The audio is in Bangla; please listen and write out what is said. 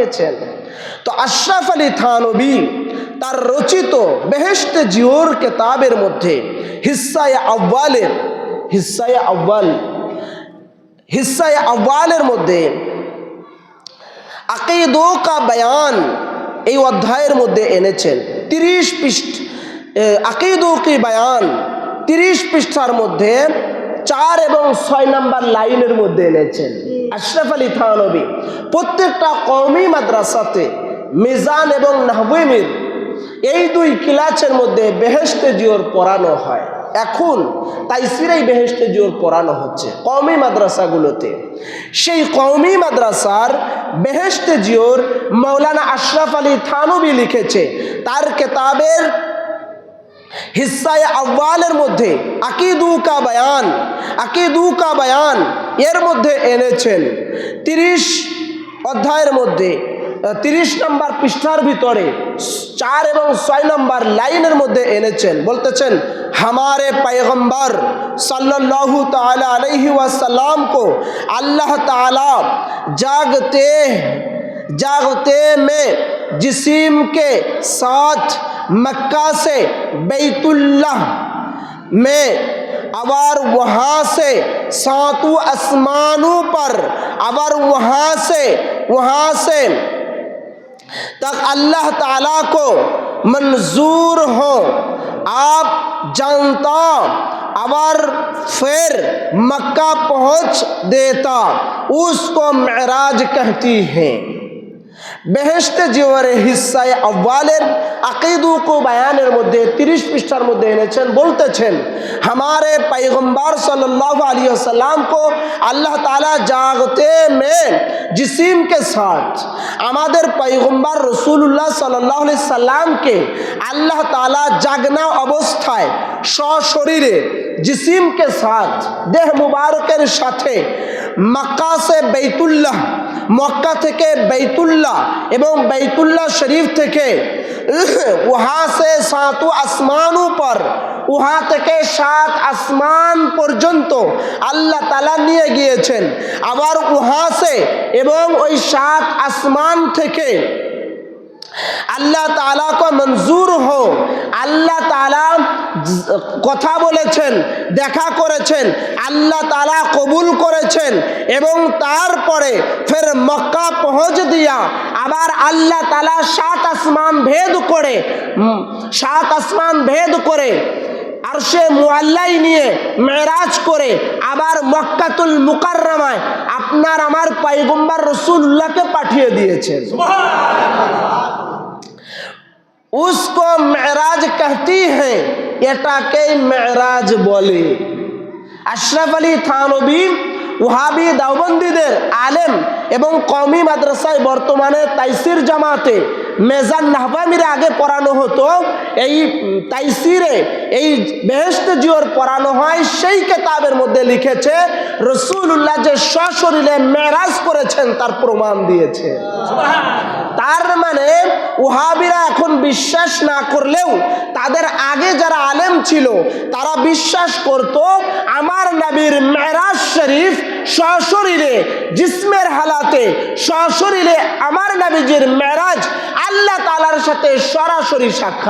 বানিয়েছেন। তো আশরাফ আলী থানবী তার রচিত বেহেশতে জিওর কেতাবের মধ্যে হিস্সায় আব্বালের হিস্সায় আব্বাল হিস্সায় আব্বালের মধ্যে আকিদো কা বয়ান এই অধ্যায়ের মধ্যে এনেছেন। তিরিশ পৃষ্ঠ আকিদো কি বয়ান, তিরিশ পৃষ্ঠার মধ্যে চার এবং ছয় নাম্বার লাইনের মধ্যে এনেছেন। আশরাফ আলী থানবী প্রত্যেকটা কওমি মাদ্রাসাতে মিজান এবং নাহবিমির এই দুই ক্লাসের মধ্যে বেহেস্তে জিওর পড়ানো হয়। এখন তাইসিরাই বেহেস্তে জিওর পড়ানো হচ্ছে কওমি মাদ্রাসাগুলোতে। সেই কওমি মাদ্রাসার বেহেস্তে জিওর মৌলানা আশরাফ আলী থানবী লিখেছে, তার কেতাবের হিসায় আব্বালের মধ্যে আকিদুকা বায়ান আকিদুকা বায়ান এর মধ্যে এনেছেন। তিরিশ অধ্যায়ের মধ্যে তিরিশ নম্বর পৃষ্ঠার ভিতরে চার এবং ছয় নম্বর লাইনের মধ্যে এনেছেন। বলতেছেন, হামারে পায়গম্বর সাল্লাহ তালা আলহি ওয়াসাল্লাম কো আল্লাহ তালা জাগতে জাগতে মে जिस्म के साथ मक्का से बैतुल्लाह में अवर वहाँ से सातों आसमानों पर अवर वहाँ से वहाँ से तक अल्लाह ताला को मंजूर हो। आप जानता अवर फिर मक्का पहुँच देता, उसको महराज कहती हैं। বেহেস্তে জিওয়ারের হিস্সায় আব্বালের আকিদু কো বায়ানের মধ্যে তিরিশ পৃষ্ঠার মধ্যে এনেছেন বলতেছেন हमारे पैगंबर सल्लल्लाहु अलैहि वसल्लम को अल्लाह ताला जागते में जिस्म के साथ আমাদের পয়গম্বর রসুল্লাহ সাল্লাহ সাল্লামকে আল্লাহ তালা জাগনা অবস্থায় সশরীরে জিসিমকে সাথ দেহ মুবারকের সাথে মক্কা সে বেতুল্লাহ মক্কা থেকে বেতুল্লাহ এবং বেতুল্লাহ শরীফ থেকে উহা সে সাতু আসমান উপর উহা থেকে সাত আসমান পর্যন্ত আল্লাহ তালা নিয়ে গিয়েছেন। আবার উহাসে এবং ওই সাত আসমান থেকে আল্লাহ তালা কো মঞ্জুর হো আল্লাহ তালা কথা বলেছেন দেখা করেছেন, আল্লাহ তালা কবুল করেছেন এবং তারপরে ফের মক্কা পৌঁছ দিয়া আবার আল্লাহ তালা সাত আসমান ভেদ করে সাত আসমান ভেদ করে আর সে মুআল্লাই নিয়ে মেরাজ করে আবার মক্কাতুল মুকাররমায় আপনার আমার পয়গম্বর রসুল্লাহকে পাঠিয়ে দিয়েছেন। उसको মেরাজ कहती है এটাকেই মেরাজ বলে আশরাফ আলী থানবী ওহাবি দাওবন্দিদের আলেম এবং কমি মাদ্রাসায় বর্তমানে তাইসির জামাতে মেজান নাহবামিরে আগে পড়ানো হতো এই তাইসিরে এই বেহেস্ত জিওর পড়ানো হয় সেই কেতাবের মধ্যে লিখেছে রসুল্লাহ যে সশরীরে মেরাজ করেছেন তার প্রমাণ দিয়েছে। তার মানে ওহাবিরা এখন বিশ্বাস না করলেও তাদের আগে যারা আলেম ছিল তারা বিশ্বাস করত আমার নবীর মেরাজ শরীফ সশরীরে জিসমের হালাতে সশরীরে আমার নবীজির মেরাজ আল্লাহ তালার সাথে সরাসরি সাক্ষাৎ।